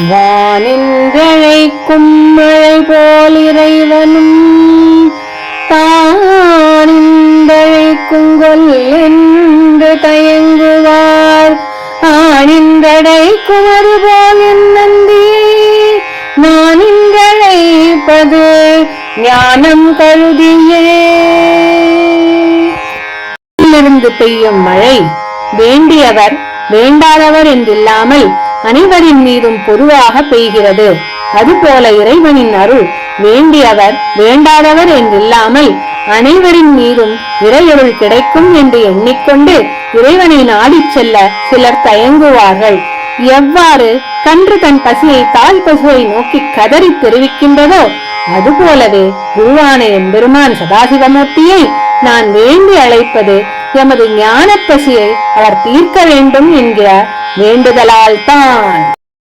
வானின்றழைக்கும் மழை போல் இறைவனும் தானின்றழைக்கும் கொல் என்று தயங்குவார். ஆனின்றழைக்கும் அருபோல் என் நந்தியை நான் ஞானம் கருதியே. இருந்து பெய்யும் மழை வேண்டியவர் வேண்டாதவர் என்றில்லாமல் அனைவரின் மீதும் பொதுவாக பெய்கிறது. அதுபோல இறைவனின் அருள் வேண்டியவர் வேண்டாதவர் என்றில்லாமல் அனைவரின் மீதும் இறையருள் கிடைக்கும் என்று எண்ணிக்கொண்டு இறைவனை நாடிச் செல்ல சிலர் தயங்குவார்கள். எவ்வாறு கன்று தன் பசியை தாய் பசுவை நோக்கி கதறி தெரிவிக்கின்றதோ அதுபோலவே குருவான எம்பெருமான் சதாசிவமூர்த்தியை நான் வேண்டி அழைப்பது எமது ஞான பசியை அவர் தீர்க்க வேண்டும் என்கிற வேண்டுதலால் தான்.